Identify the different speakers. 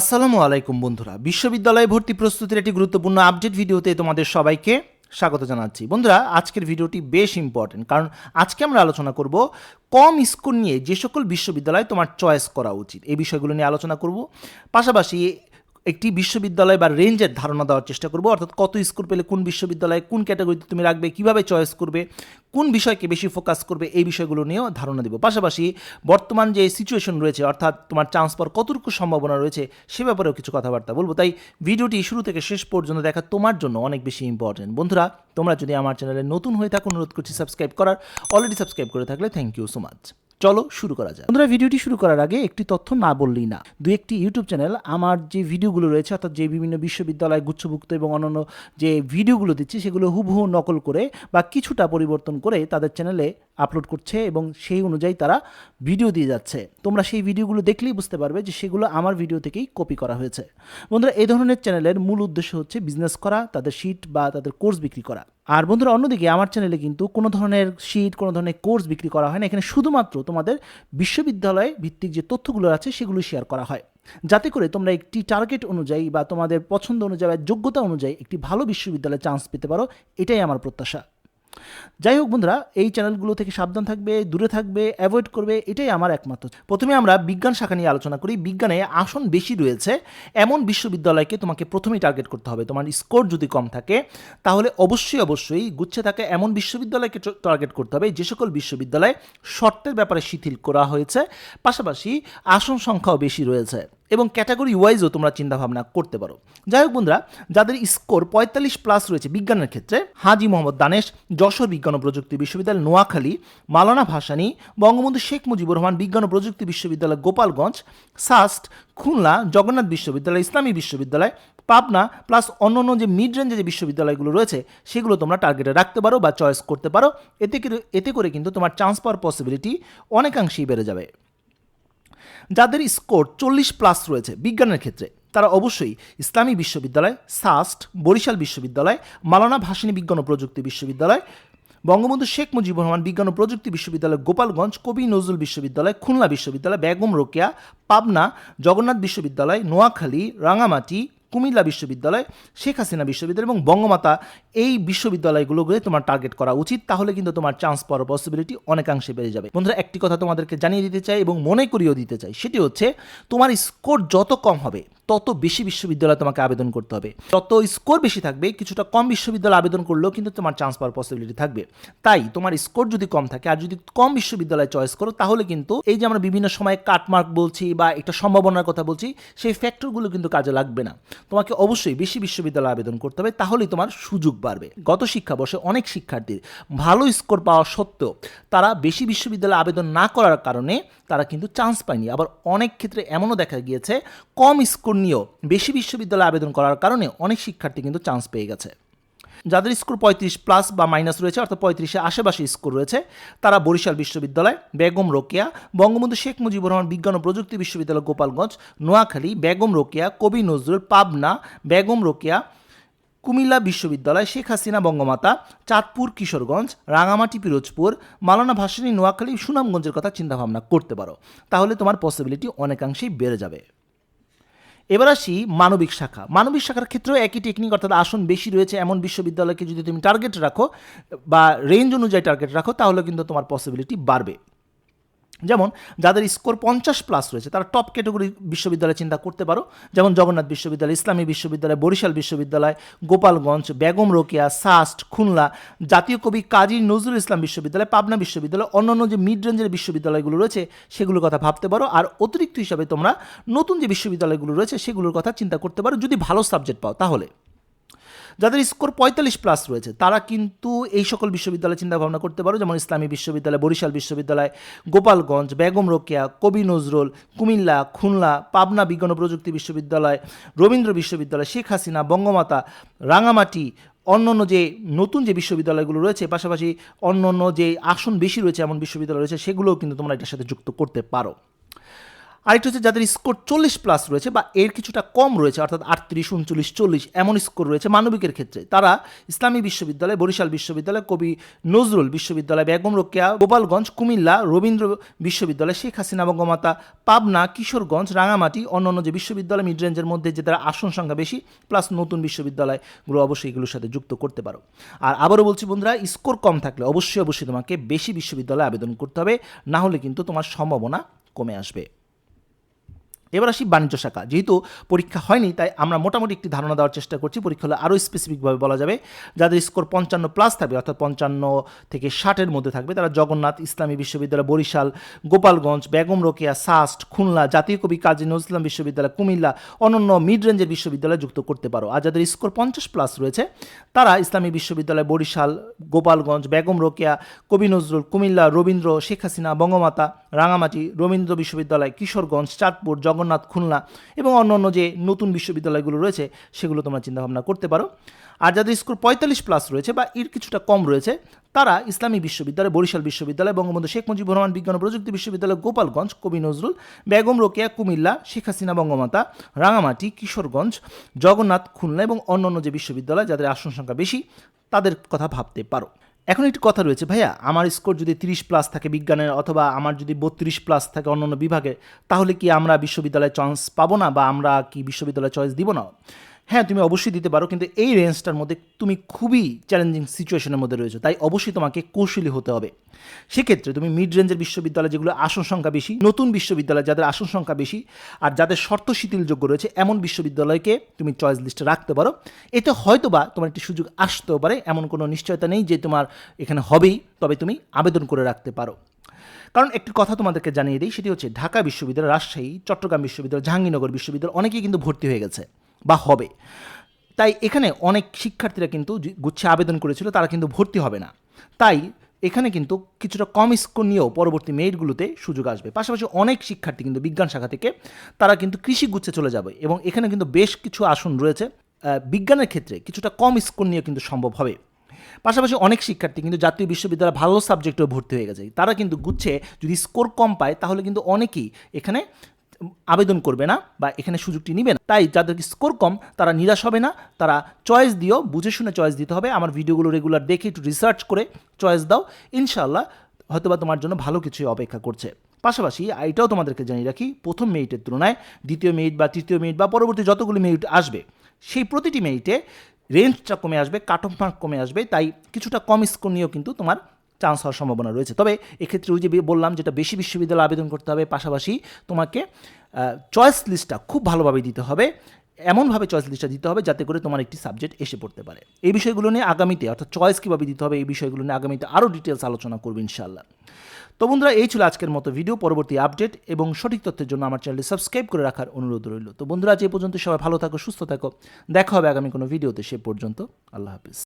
Speaker 1: আসসালামু আলাইকুম বন্ধুরা বিশ্ববিদ্যালয়ে ভর্তি প্রস্তুতির একটি গুরুত্বপূর্ণ আপডেট ভিডিওতে তোমাদের সবাইকে স্বাগত জানাচ্ছি বন্ধুরা আজকের ভিডিওটি বেশ ইম্পর্টেন্ট কারণ আজকে আমরা আলোচনা করব কম স্কোর নিয়ে যে সকল বিশ্ববিদ্যালয়ে তোমার চয়েস করা উচিত এই বিষয়গুলো নিয়ে আলোচনা করব পাশাপাশি একটি বিশ্ববিদ্যালয় বা রেঞ্জের ধারণা দেওয়ার চেষ্টা করব অর্থাৎ কত স্কোর পেলে কোন বিশ্ববিদ্যালয়ে কোন ক্যাটাগরিতে তুমি রাখবে কিভাবে চয়েস করবে কোন বিষয়কে বেশি ফোকাস করবে এই বিষয়গুলো নিয়েও ধারণা দেব পাশাপাশি বর্তমান যে সিচুয়েশন রয়েছে অর্থাৎ তোমার চান্স পাওয়ার কতটুকু সম্ভাবনা রয়েছে সে ব্যাপারেও কিছু কথাবার্তা বলবো তাই ভিডিওটি শুরু থেকে শেষ পর্যন্ত দেখা তোমার জন্য অনেক বেশি ইম্পর্টেন্ট বন্ধুরা তোমরা যদি আমার চ্যানেলে নতুন হয়ে থাকো অনুরোধ করছি সাবস্ক্রাইব করার অলরেডি সাবস্ক্রাইব করে থাকলে থ্যাংক ইউ সো মাচ চলো শুরু করা যাক বন্ধুরা ভিডিওটি শুরু করার আগে একটি তথ্য না বললেই না দু একটি ইউটিউব চ্যানেল আমার যে ভিডিওগুলো রয়েছে অর্থাৎ যে বিভিন্ন বিশ্ববিদ্যালয় গুচ্ছভুক্ত এবং অন্যান্য যে ভিডিওগুলো দিচ্ছি সেগুলো হুবহু নকল করে বা কিছুটা পরিবর্তন করে তাদের চ্যানেলে আপলোড করছে এবং সেই অনুযায়ী তারা ভিডিও দিয়ে যাচ্ছে তোমরা সেই ভিডিওগুলো দেখলেই বুঝতে পারবে যে সেগুলো আমার ভিডিও থেকেই কপি করা হয়েছে বন্ধুরা এই ধরনের চ্যানেলের মূল উদ্দেশ্য হচ্ছে বিজনেস করা তাদের শিট বা তাদের কোর্স বিক্রি করা আর বন্ধুরা অন্যদিকে আমার চ্যানেলে কিন্তু কোনো ধরনের শিট কোনো ধরনের কোর্স বিক্রি করা হয় না এখানে শুধুমাত্র তোমাদের বিশ্ববিদ্যালয় ভিত্তিক যে তথ্যগুলো আছে সেগুলো শেয়ার করা হয় যাতে করে তোমরা একটি টার্গেট অনুযায়ী বা তোমাদের পছন্দ অনুযায়ী বা যোগ্যতা অনুযায়ী একটি ভালো বিশ্ববিদ্যালয়ে চান্স পেতে পারো এটাই আমার প্রত্যাশা যাই হোক বন্ধুরা এই চ্যানেলগুলো থেকে সাবধান থাকবে দূরে থাকবে অ্যাভয়েড করবে এটাই আমার একমাত্র প্রথমে আমরা বিজ্ঞান শাখা নিয়ে আলোচনা করি বিজ্ঞানে আসন বেশি রয়েছে এমন বিশ্ববিদ্যালয়কে তোমাকে প্রথমেই টার্গেট করতে হবে তোমার স্কোর যদি কম থাকে তাহলে অবশ্যই অবশ্যই গুচ্ছে থাকে এমন বিশ্ববিদ্যালয়কে টার্গেট করতে হবে যে সকল বিশ্ববিদ্যালয়ে শর্তের ব্যাপারে শিথিল করা হয়েছে পাশাপাশি আসন সংখ্যাও বেশি রয়েছে এবং ক্যাটাগরি ওয়াইজও তোমরা চিন্তাভাবনা করতে পারো যাই হোক বন্ধুরা যাদের স্কোর পঁয়তাল্লিশ প্লাস রয়েছে বিজ্ঞানের ক্ষেত্রে হাজি মোহাম্মদ দানেশ যশোর বিজ্ঞান ও প্রযুক্তি বিশ্ববিদ্যালয় নোয়াখালী মালানা ভাসানী বঙ্গবন্ধু শেখ মুজিবুর রহমান বিজ্ঞান ও প্রযুক্তি বিশ্ববিদ্যালয় গোপালগঞ্জ সাস্ট খুলনা জগন্নাথ বিশ্ববিদ্যালয় ইসলামী বিশ্ববিদ্যালয় পাবনা প্লাস অন্য অন্য যে মিড রেঞ্জে যে বিশ্ববিদ্যালয়গুলো রয়েছে সেগুলো তোমরা টার্গেটে রাখতে পারো বা চয়েস করতে পারো এতে এতে করে কিন্তু তোমার চান্স পাওয়ার পসিবিলিটি অনেকাংশেই বেড়ে যাবে যাদের স্কোর চল্লিশ প্লাস রয়েছে বিজ্ঞানের ক্ষেত্রে তারা অবশ্যই ইসলামী বিশ্ববিদ্যালয় সাস্ট বরিশাল বিশ্ববিদ্যালয় মালানা ভাসিনী বিজ্ঞান ও প্রযুক্তি বিশ্ববিদ্যালয় বঙ্গবন্ধু শেখ মুজিবুর রহমান বিজ্ঞান ও প্রযুক্তি বিশ্ববিদ্যালয় গোপালগঞ্জ কবি নজরুল বিশ্ববিদ্যালয় খুলনা বিশ্ববিদ্যালয় বেগম রোকেয়া পাবনা জগন্নাথ বিশ্ববিদ্যালয় নোয়াখালী রাঙামাটি কুমিল্লা বিশ্ববিদ্যালয় শেখ হাসিনা বিশ্ববিদ্যালয় এবং বঙ্গমাতা এই বিশ্ববিদ্যালয়গুলোকে তোমার টার্গেট করা উচিত তাহলে কিন্তু তোমার চান্স পাওয়ার পসিবিলিটি অনেকাংশে বেড়ে যাবে বন্ধুরা একটি কথা তোমাদেরকে জানিয়ে দিতে চাই এবং মনে করিয়েও দিতে চাই সেটি হচ্ছে তোমার স্কোর যত কম হবে তত বেশি বিশ্ববিদ্যালয়ে তোমাকে আবেদন করতে হবে তত স্কোর বেশি থাকবে কিছুটা কম বিশ্ববিদ্যালয় আবেদন করলেও কিন্তু তোমার চান্স পাওয়ার পসিবিলিটি থাকবে তাই তোমার স্কোর যদি কম থাকে আর যদি কম বিশ্ববিদ্যালয়ে চয়েস করো তাহলে কিন্তু এই যে আমরা বিভিন্ন সময় কাটমার্ক বলছি বা একটা সম্ভাবনার কথা বলছি সেই ফ্যাক্টরগুলো কিন্তু কাজে লাগবে না তোমাকে অবশ্যই বেশি বিশ্ববিদ্যালয়ে আবেদন করতে হবে তাহলেই তোমার সুযোগ বাড়বে গত শিক্ষাবর্ষে অনেক শিক্ষার্থীর ভালো স্কোর পাওয়া সত্ত্বেও তারা বেশি বিশ্ববিদ্যালয় আবেদন না করার কারণে তারা কিন্তু চান্স পায়নি আবার অনেক ক্ষেত্রে এমনও দেখা গিয়েছে কম স্কোর উপর নিয়েও বেশি বিশ্ববিদ্যালয়ে আবেদন করার কারণে অনেক শিক্ষার্থী কিন্তু চান্স পেয়ে গেছে যাদের স্কোর পঁয়ত্রিশ প্লাস বা মাইনাস রয়েছে অর্থাৎ পঁয়ত্রিশে আশেপাশে স্কোর রয়েছে তারা বরিশাল বিশ্ববিদ্যালয় বেগম রোকেয়া বঙ্গবন্ধু শেখ মুজিবুর রহমান বিজ্ঞান ও প্রযুক্তি বিশ্ববিদ্যালয় গোপালগঞ্জ নোয়াখালী বেগম রোকেয়া কবি নজরুল পাবনা বেগম রোকেয়া কুমিল্লা বিশ্ববিদ্যালয় শেখ হাসিনা বঙ্গমাতা চাঁদপুর কিশোরগঞ্জ রাঙামাটি পিরোজপুর মালানা ভাসানী নোয়াখালী সুনামগঞ্জের কথা চিন্তাভাবনা করতে পারো তাহলে তোমার পসিবিলিটি অনেকাংশেই বেড়ে যাবে এবার আসি মানবিক শাখা মানবিক শাখার ক্ষেত্রেও একই টেকনিক অর্থাৎ আসন বেশি রয়েছে এমন বিশ্ববিদ্যালয়কে যদি তুমি টার্গেট রাখো বা রেঞ্জ অনুযায়ী টার্গেট রাখো তাহলে কিন্তু তোমার পসিবিলিটি বাড়বে যেমন যাদের স্কোর পঞ্চাশ প্লাস রয়েছে তারা টপ ক্যাটাগরি বিশ্ববিদ্যালয় চিন্তা করতে পারো যেমন জগন্নাথ বিশ্ববিদ্যালয় ইসলামী বিশ্ববিদ্যালয় বরিশাল বিশ্ববিদ্যালয় গোপালগঞ্জ বেগম রোকেয়া সাস্ট খুলনা জাতীয় কবি কাজী নজরুল ইসলাম বিশ্ববিদ্যালয় পাবনা বিশ্ববিদ্যালয় অন্যান্য যে মিড রেঞ্জের বিশ্ববিদ্যালয়গুলো রয়েছে সেগুলোর কথা ভাবতে পারো আর অতিরিক্ত হিসাবে তোমরা নতুন যে বিশ্ববিদ্যালয়গুলো রয়েছে সেগুলোর কথা চিন্তা করতে পারো যদি ভালো সাবজেক্ট পাও তাহলে যাদের স্কোর পঁয়তাল্লিশ প্লাস রয়েছে তারা কিন্তু এই সকল বিশ্ববিদ্যালয় চিন্তাভাবনা করতে পারো যেমন ইসলামী বিশ্ববিদ্যালয় বরিশাল বিশ্ববিদ্যালয় গোপালগঞ্জ বেগম রোকেয়া কবি নজরুল কুমিল্লা খুলনা পাবনা বিজ্ঞান ও প্রযুক্তি বিশ্ববিদ্যালয় রবীন্দ্র বিশ্ববিদ্যালয় শেখ হাসিনা বঙ্গমাতা রাঙামাটি অন্য অন্য যে নতুন যে বিশ্ববিদ্যালয়গুলো রয়েছে পাশাপাশি অন্য অন্য যে আসন বেশি রয়েছে এমন বিশ্ববিদ্যালয় রয়েছে সেগুলোও কিন্তু তোমরা এটার সাথে যুক্ত করতে পারো আরেকটি হচ্ছে যাদের স্কোর চল্লিশ প্লাস রয়েছে বা এর কিছুটা কম রয়েছে অর্থাৎ আটত্রিশ উনচল্লিশ চল্লিশ এমন স্কোর রয়েছে মানবিকের ক্ষেত্রে তারা ইসলামী বিশ্ববিদ্যালয় বরিশাল বিশ্ববিদ্যালয় কবি নজরুল বিশ্ববিদ্যালয় বেগম রোকেয়া গোপালগঞ্জ কুমিল্লা রবীন্দ্র বিশ্ববিদ্যালয় শেখ হাসিনা বঙ্গমাতা পাবনা কিশোরগঞ্জ রাঙামাটি অন্যান্য যে বিশ্ববিদ্যালয় মিড রেঞ্জের মধ্যে যে তারা আসন সংখ্যা বেশি প্লাস নতুন বিশ্ববিদ্যালয়গুলো অবশ্যই এগুলোর সাথে যুক্ত করতে পারো আর আবারও বলছি বন্ধুরা স্কোর কম থাকলে অবশ্যই অবশ্যই তোমাকে বেশি বিশ্ববিদ্যালয়ে আবেদন করতে হবে না হলে কিন্তু তোমার সম্ভাবনা কমে আসবে এবার আসি বাণিজ্য শাখা যেহেতু পরীক্ষা হয়নি তাই আমরা মোটামুটি একটি ধারণা দেওয়ার চেষ্টা করছি পরীক্ষা হলে আরও স্পেসিফিকভাবে বলা যাবে যাদের স্কোর পঞ্চান্ন প্লাস থাকবে অর্থাৎ পঞ্চান্ন থেকে ষাটের মধ্যে থাকবে তারা জগন্নাথ ইসলামী বিশ্ববিদ্যালয় বরিশাল গোপালগঞ্জ বেগম রোকেয়া সাস্ট খুলনা জাতীয় কবি কাজী নজরুল ইসলাম বিশ্ববিদ্যালয় কুমিল্লা অনন্য মিড রেঞ্জের বিশ্ববিদ্যালয় যুক্ত করতে পারো আর যাদের স্কোর পঞ্চাশ প্লাস রয়েছে তারা ইসলামী বিশ্ববিদ্যালয় বরিশাল গোপালগঞ্জ বেগম রোকেয়া কবি নজরুল কুমিল্লা রবীন্দ্র শেখ হাসিনা বঙ্গমাতা রাঙামাটি রবীন্দ্র বিশ্ববিদ্যালয় কিশোরগঞ্জ চাঁদপুর জগন্নাথ খুলনা এবং অন্য অন্য যে নতুন বিশ্ববিদ্যালয়গুলো রয়েছে সেগুলো তোমরা চিন্তাভাবনা করতে পারো আর যাদের স্কোর পঁয়তাল্লিশ প্লাস রয়েছে বা এর কিছুটা কম রয়েছে তারা ইসলামী বিশ্ববিদ্যালয় বরিশাল বিশ্ববিদ্যালয় বঙ্গবন্ধু শেখ মুজিবুর রহমান বিজ্ঞান প্রযুক্তি বিশ্ববিদ্যালয় গোপালগঞ্জ কবি নজরুল বেগম রোকেয়া কুমিল্লা শেখ হাসিনা বঙ্গমাতা রাঙামাটি কিশোরগঞ্জ জগন্নাথ খুলনা এবং অন্যান্য যে বিশ্ববিদ্যালয় যাদের আসন সংখ্যা বেশি তাদের কথা ভাবতে পারো এখন একটি কথা রয়েছে ভাইয়া আমার স্কোর যদি তিরিশ প্লাস থাকে বিজ্ঞানের অথবা আমার যদি বত্রিশ প্লাস থাকে অন্য অন্য বিভাগে তাহলে কি আমরা বিশ্ববিদ্যালয়ে চান্স পাবো না বা আমরা কি বিশ্ববিদ্যালয়ে চয়েস দিব না হ্যাঁ তুমি অবশ্যই দিতে পারো কিন্তু এই রেঞ্জটার মধ্যে তুমি খুবই চ্যালেঞ্জিং সিচুয়েশনের মধ্যে রয়েছে তাই অবশ্যই তোমাকে কৌশলী হতে হবে সেক্ষেত্রে তুমি মিড রেঞ্জের বিশ্ববিদ্যালয় যেগুলো আসন সংখ্যা বেশি নতুন বিশ্ববিদ্যালয় যাদের আসন সংখ্যা বেশি আর যাদের শর্ত শিথিলযোগ্য রয়েছে এমন বিশ্ববিদ্যালয়কে তুমি চয়েস লিস্টে রাখতে পারো এতে হয়তো বা তোমার একটি সুযোগ আসতেও পারে এমন কোনো নিশ্চয়তা নেই যে তোমার এখানে হবেই তবে তুমি আবেদন করে রাখতে পারো কারণ একটি কথা তোমাদেরকে জানিয়ে দিই সেটি হচ্ছে ঢাকা বিশ্ববিদ্যালয় রাজশাহী চট্টগ্রাম বিশ্ববিদ্যালয় জাহাঙ্গীরনগর বিশ্ববিদ্যালয় অনেকেই কিন্তু ভর্তি হয়ে গেছে বা হবে তাই এখানে অনেক শিক্ষার্থীরা কিন্তু গুচ্ছে আবেদন করেছিল তারা কিন্তু ভর্তি হবে না তাই এখানে কিন্তু কিছুটা কম স্কোর নিয়েও পরবর্তী মেরিটগুলোতে সুযোগ আসবে পাশাপাশি অনেক শিক্ষার্থী কিন্তু বিজ্ঞান শাখা থেকে তারা কিন্তু কৃষি গুচ্ছে চলে যাবে এবং এখানে কিন্তু বেশ কিছু আসন রয়েছে বিজ্ঞানের ক্ষেত্রে কিছুটা কম স্কোর নিয়েও কিন্তু সম্ভব হবে পাশাপাশি অনেক শিক্ষার্থী কিন্তু জাতীয় বিশ্ববিদ্যালয়ে ভালো সাবজেক্টেও ভর্তি হয়ে গেছে তারা কিন্তু গুচ্ছে যদি স্কোর কম পায় তাহলে কিন্তু অনেকেই এখানে আবেদন করবে না বা এখানে সুযোগটি নিবে না তাই যাদের স্কোর কম তারা নিরাশ হবে না তারা চয়েস দিও বুঝে শুনে চয়েস দিতে হবে আমার ভিডিওগুলো রেগুলার দেখে একটু রিসার্চ করে চয়েস দাও ইনশাল্লাহ হয়তো বা তোমার জন্য ভালো কিছুই অপেক্ষা করছে পাশাপাশি এটাও তোমাদেরকে জানিয়ে রাখি প্রথম মেরিটের তুলনায় দ্বিতীয় মেরিট বা তৃতীয় মেরিট বা পরবর্তী যতগুলি মেরিট আসবে সেই প্রতিটি মেরিটে রেঞ্জটা কমে আসবে কাট অফ মার্ক কমে আসবে তাই কিছুটা কম স্কোর নিয়েও কিন্তু তোমার চান্স হওয়ার সম্ভাবনা রয়েছে তবে এক্ষেত্রে ওই যে বললাম যেটা বেশি বিশ্ববিদ্যালয় আবেদন করতে হবে পাশাপাশি তোমাকে চয়েস লিস্টটা খুব ভালোভাবে দিতে হবে এমনভাবে চয়েস লিস্টটা দিতে হবে যাতে করে তোমার একটি সাবজেক্ট এসে পড়তে পারে এই বিষয়গুলো নিয়ে আগামীতে অর্থাৎ চয়েস কীভাবে দিতে হবে এই বিষয়গুলো নিয়ে আগামীতে আরও ডিটেলস আলোচনা করবো ইনশাল্লাহ তো বন্ধুরা এই ছিল আজকের মতো ভিডিও পরবর্তী আপডেট এবং সঠিক তথ্যের জন্য আমার চ্যানেলটি সাবস্ক্রাইব করে রাখার অনুরোধ রইল তো বন্ধুরা আজ এই পর্যন্ত সবাই ভালো থাকো সুস্থ থাকো দেখা হবে আগামী কোনো ভিডিওতে সে পর্যন্ত আল্লাহ হাফিজ